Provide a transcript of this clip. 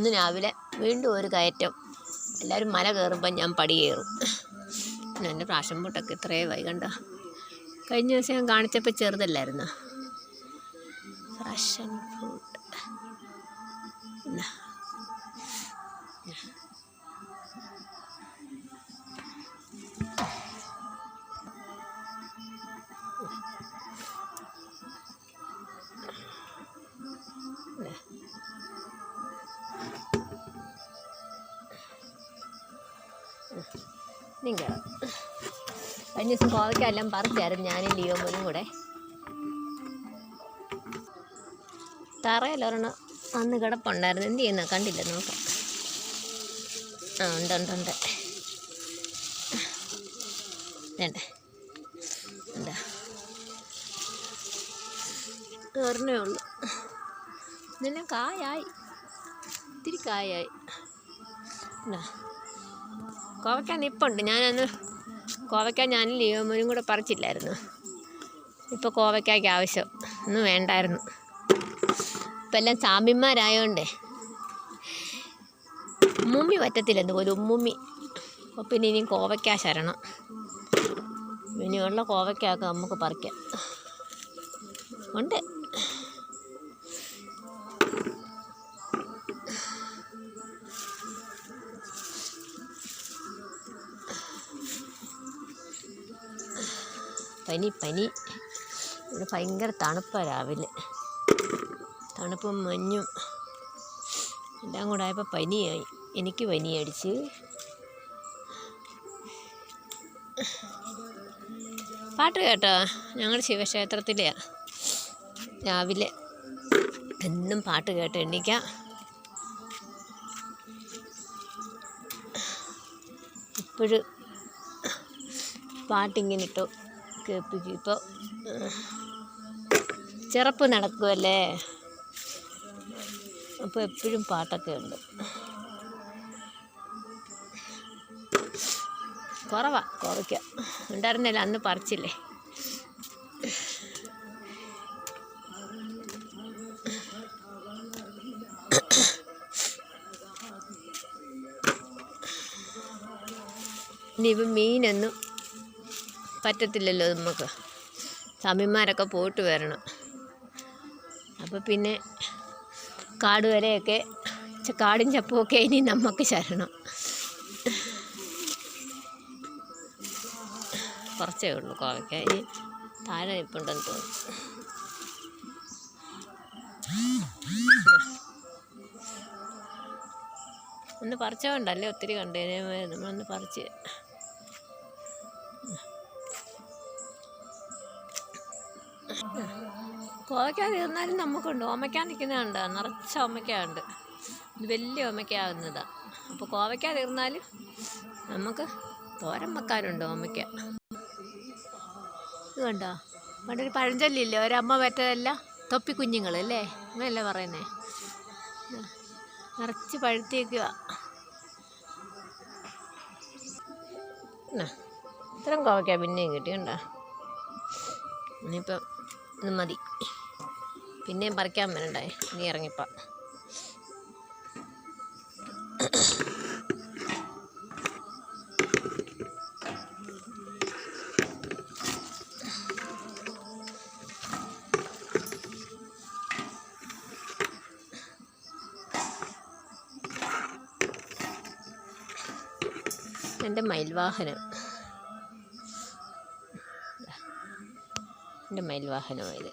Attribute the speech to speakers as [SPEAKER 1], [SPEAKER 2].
[SPEAKER 1] ഇന്ന് രാവിലെ വീണ്ടും ഒരു കയറ്റം. എല്ലാവരും മല കയറുമ്പോൾ ഞാൻ പടി കയറും. എന്റെ പ്രാഷൻ പൊട്ടൊക്കെ ഇത്രയേ വൈകണ്ട കഴിഞ്ഞ ദിവസം ഞാൻ കാണിച്ചപ്പോൾ ചെറുതല്ലായിരുന്നു? പ്രാഷൻ ഫ്രൂട്ട് നിങ്ങൾ കഴിഞ്ഞ ദിവസം കോവയ്ക്കെല്ലാം പറിച്ചായിരുന്നു ഞാനും ലിയോ മോനും കൂടെ. തറയിലൊരെണ്ണം അന്ന് കിടപ്പുണ്ടായിരുന്നു. എന്ത് ചെയ്യുന്ന? കണ്ടില്ല നോക്കാം. ആ ഉണ്ട് ഉണ്ട് ഉണ്ട്. വേണ്ടേ. എന്താ? ഒരെണ്ണേ ഉള്ളൂ. ഇതെല്ലാം കായായി. ഇത്തിരി കായായി. എന്നാ കോവയ്ക്ക നിപ്പുണ്ട് ഞാനന്ന് കോവയ്ക്ക ഞാൻ ലീവമ്മനും കൂടെ പറിച്ചില്ലായിരുന്നു. ഇപ്പോൾ കോവയ്ക്കായ്ക്ക് ആവശ്യം. ഒന്നും വേണ്ടായിരുന്നു. ഇപ്പം എല്ലാം സാമ്യന്മാരായോണ്ടേ ഉമ്മുമ്മി പറ്റത്തില്ല എന്തുപോലെ ഉമ്മുമ്മി. അപ്പോൾ പിന്നെ ഇനിയും കോവയ്ക്ക ശരണം. ഇനിയുള്ള കോവയ്ക്കാക്ക് നമുക്ക് പറിക്കാം. ഉണ്ട്. പനി പനി. ഇവിടെ ഭയങ്കര തണുപ്പാണ് രാവിലെ. തണുപ്പും മഞ്ഞും എല്ലാം കൂടെ ആയപ്പോൾ പനിയായി. എനിക്ക് പനി അടിച്ച് പാട്ട് കേട്ടോ. ഞങ്ങൾ ശിവക്ഷേത്രത്തിലെയാണ് രാവിലെ എന്നും പാട്ട് കേട്ട് എണ്ണിക്കാം ഇപ്പോഴും പാട്ടിങ്ങനെ ഇട്ടു. കേൾപ്പിക്കും ഇപ്പോൾ ചെറുപ്പ് നടക്കുമല്ലേ അപ്പോൾ എപ്പോഴും പാട്ടൊക്കെ ഉണ്ട്. കുറവാ കുറയ്ക്ക. ഉണ്ടായിരുന്നില്ല അന്ന് പറിച്ചില്ലേ? ഇനി ഇപ്പം മീനൊന്നും പറ്റത്തില്ലല്ലോ നമുക്ക്. സ്വാമിമാരൊക്കെ പോയിട്ട് വരണം. അപ്പോൾ പിന്നെ കാട് വരെയൊക്കെ കാടും ചപ്പുമൊക്കെ ഇനി നമുക്ക് ശരണം. കുറച്ചേ ഉള്ളൂ കോവയ്ക്ക. ഇനി താഴെ നിൽപ്പുണ്ടെന്ന് തോന്നുന്നു. ഒന്ന് പറിച്ചോണ്ടല്ലേ ഒത്തിരി കണ്ടേനെ നമ്മളൊന്ന് പറിച്ച് കോവയ്ക്ക തീർന്നാലും നമുക്കുണ്ട്. ഓമയ്ക്കാൻ നിൽക്കുന്നതുണ്ട് നിറച്ച ഓമയ്ക്കുണ്ട് വലിയ ഓമയ്ക്കാവുന്നതാണ് അപ്പോൾ കോവയ്ക്ക തീർന്നാലും നമുക്ക് തോരൻ ഓമയ്ക്ക. ഇത് കണ്ടോ? പണ്ടൊരു പഴഞ്ചൊല്ലില്ലേ? ഒരമ്മ പറ്റതല്ല തൊപ്പി കുഞ്ഞുങ്ങൾ അല്ലേ? അങ്ങനല്ലേ പറയുന്നേ? നിറച്ച് പഴുത്തേക്കുക ഇത്രയും കോവയ്ക്ക പിന്നെയും കിട്ടി കണ്ടോ ഇനിയിപ്പം ഇത് മതി. പിന്നെയും പറിക്കാൻ വരണ്ടേ നീ ഇറങ്ങിപ്പ. എന്റെ മയിൽവാഹനം. എന്റെ മയിൽവാഹനമായത്